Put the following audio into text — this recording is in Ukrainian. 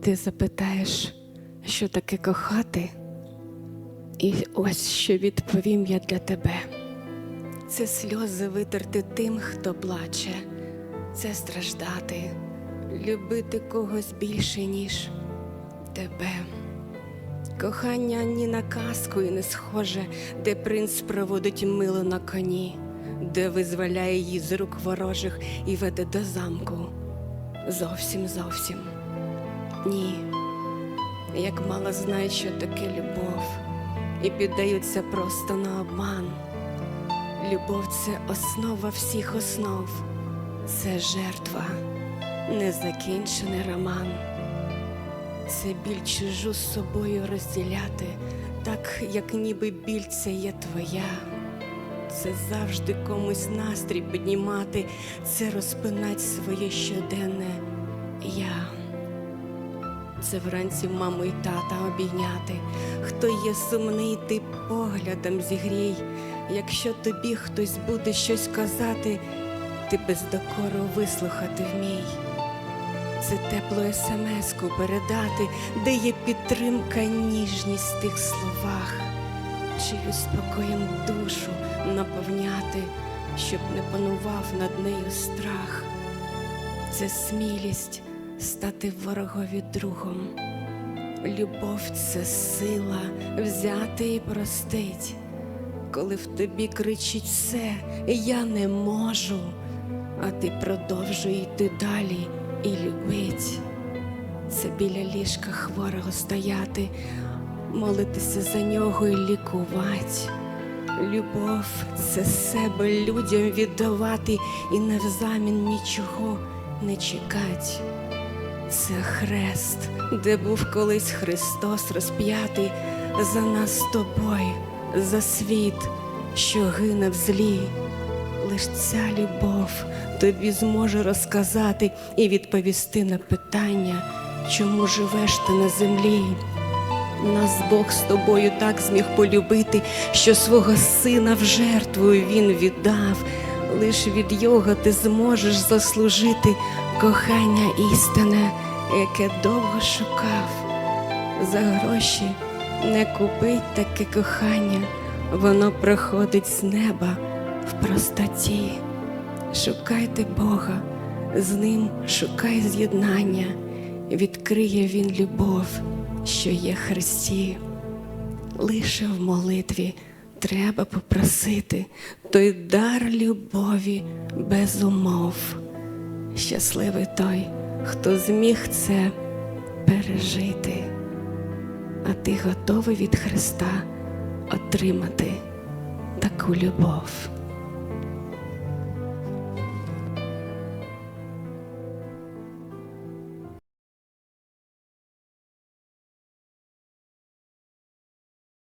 Ти запитаєш, що таке кохати? І ось що відповім я для тебе. Це сльози витерти тим, хто плаче, це страждати, любити когось більше, ніж тебе. Кохання ні на казку і не схоже, де принц проводить мило на коні, де визволяє її з рук ворожих і веде до замку. Зовсім зовсім. Ні. Як мало знають, що таке любов, і піддаються просто на обман. Любов це основа всіх основ, це жертва, незакінчений роман. Це біль чужу з собою розділяти, так як ніби біль це є твоя. Це завжди комусь настрій піднімати, це розпинать своє щоденне я. Це вранці маму і тата обійняти. Хто є сумний, ти поглядом зігрій. Якщо тобі хтось буде щось казати, ти без докору вислухати вмій. Це тепло смс-ку передати, де є підтримка, ніжність в тих словах, чиюсь спокоєм душу наповняти, щоб не панував над нею страх. Це смілість стати ворогові другом. Любов це сила взяти і простить, коли в тобі кричить все, я не можу, а ти продовжуй йти далі і любить. Це біля ліжка хворого стояти, молитися за нього і лікувати. Любов це себе людям віддавати і навзамін нічого не чекать. Це хрест, де був колись Христос розп'ятий за нас з тобою, за світ, що гине в злі. Лиш ця любов тобі зможе розказати і відповісти на питання, чому живеш ти на землі. Нас Бог з тобою так зміг полюбити, що свого сина в жертву він віддав. Лиш від його ти зможеш заслужити кохання істине, яке довго шукав. За гроші не купить таке кохання, воно приходить з неба в простоті. Шукайте Бога, з ним шукай з'єднання, відкриє він любов, що є Христі. Лише в молитві треба попросити той дар любові без умов. Щасливий той, хто зміг це пережити, а ти готовий від Христа отримати таку любов.